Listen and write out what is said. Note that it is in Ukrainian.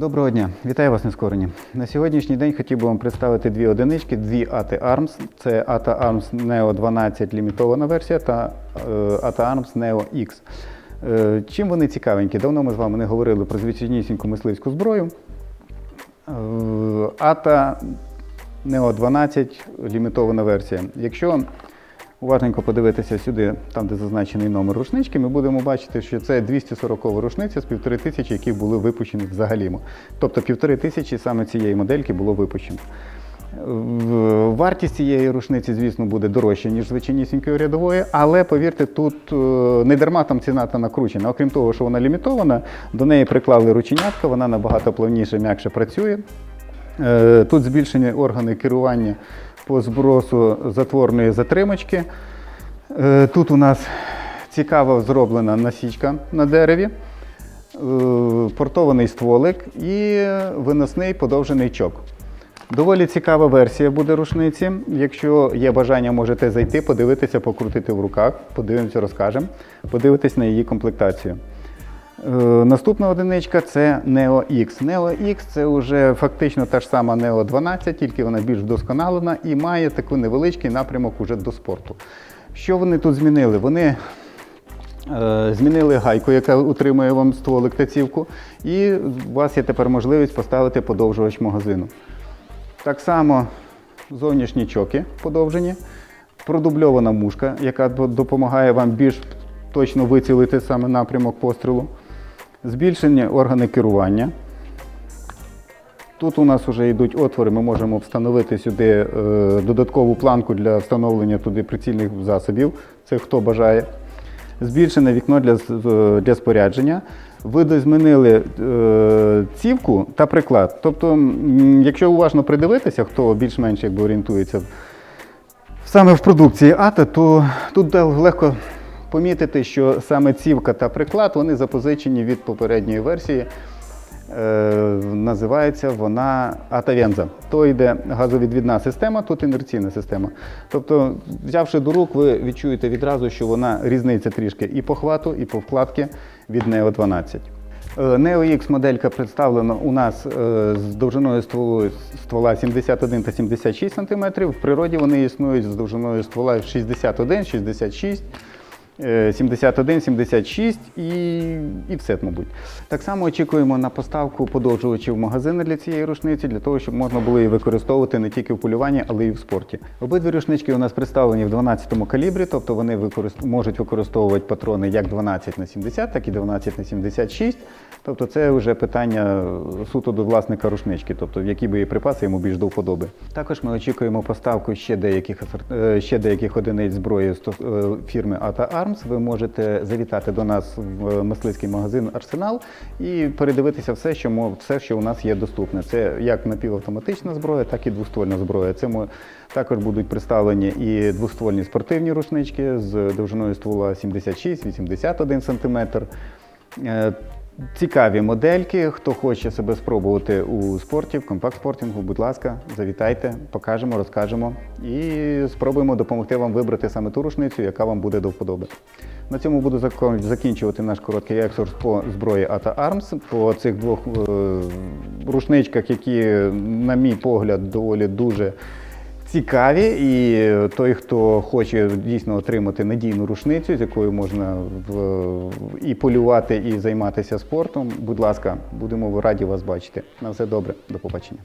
Доброго дня, вітаю вас нескорені. На сьогоднішній день хотів би вам представити дві одинички, дві AT Arms. Це AT Arms Neo 12 лімітована версія та е, AT Arms Neo X. Чим вони цікавенькі? Давно ми з вами не говорили про звичайнісіньку мисливську зброю. ATA Neo 12 лімітована версія. Якщо уважненько подивитися сюди, там де зазначений номер рушнички, ми будемо бачити, що це 240 рушниця з півтори тисячі, які були випущені взагалі. Тобто півтори тисячі саме цієї модельки було випущено. Вартість цієї рушниці, звісно, буде дорожча, ніж звичайнісінької рядової, але повірте, тут е, не дарма там ціна та накручена. Окрім того, що вона лімітована, до неї приклали рученятка, вона набагато плавніше, м'якше працює. Е, Тут збільшені органи керування по збросу затворної затримочки. Е, Тут у нас цікаво зроблена насічка на дереві, е, портований стволик і виносний подовжений чок. Доволі цікава версія буде рушниці. Якщо є бажання, можете зайти, подивитися, покрутити в руках, подивимося, розкажемо, подивитись на її комплектацію. Е, Наступна одиничка це Neo X. Neo X це вже фактично та ж сама Neo 12, тільки вона більш вдосконалена і має такий невеличкий напрямок уже до спорту. Що вони тут змінили? Вони е, змінили гайку, яка утримує вам стволик та цівку, і у вас є тепер можливість поставити подовжувач магазину. Так само зовнішні чоки подовжені, продубльована мушка, яка допомагає вам більш точно вицілити саме напрямок пострілу. Збільшені органи керування. Тут у нас вже йдуть отвори, ми можемо встановити сюди е, додаткову планку для встановлення туди прицільних засобів. Це хто бажає. Збільшене вікно для, для спорядження. Видозмінили е, цівку та приклад. Тобто, якщо уважно придивитися, хто більш-менш орієнтується саме в продукції АТА, то тут легко помітити, що саме цівка та приклад вони запозичені від попередньої версії. Е, називається вона Атавенза. То йде газовідвідна система, тут інерційна система. Тобто, взявши до рук, ви відчуєте відразу, що вона різниця трішки і по хвату, і по вкладці від Neo 12. Е, Neo X моделька представлена у нас е, з довжиною ствола 71 та 76 см. В природі вони існують з довжиною ствола 61, 66 е, 71, 76 і, і все, мабуть. Так само очікуємо на поставку подовжувачів магазини для цієї рушниці, для того, щоб можна було її використовувати не тільки в полюванні, але й в спорті. Обидві рушнички у нас представлені в 12 калібрі, тобто вони використ... можуть використовувати патрони як 12 на 70, так і 12 на 76. Тобто це вже питання суто до власника рушнички, тобто які боєприпаси йому більш до вподоби. Також ми очікуємо поставку ще деяких, е, ще деяких одиниць зброї е, фірми ATA Arms. Ви можете завітати до нас в е, мисливський магазин Арсенал і передивитися все, що все, що у нас є доступне. Це як напівавтоматична зброя, так і двоствольна зброя. Це ми також будуть представлені і двоствольні спортивні рушнички з довжиною ствола 76-81 см. Цікаві модельки. Хто хоче себе спробувати у спорті, в компакт-спортингу, будь ласка, завітайте, покажемо, розкажемо і спробуємо допомогти вам вибрати саме ту рушницю, яка вам буде до вподоби. На цьому буду закінчувати наш короткий екскурс по зброї ATA Arms, по цих двох е, рушничках, які, на мій погляд, доволі дуже цікаві, і той, хто хоче дійсно отримати надійну рушницю, з якою можна і полювати, і займатися спортом, будь ласка, будемо раді вас бачити. На все добре, до побачення.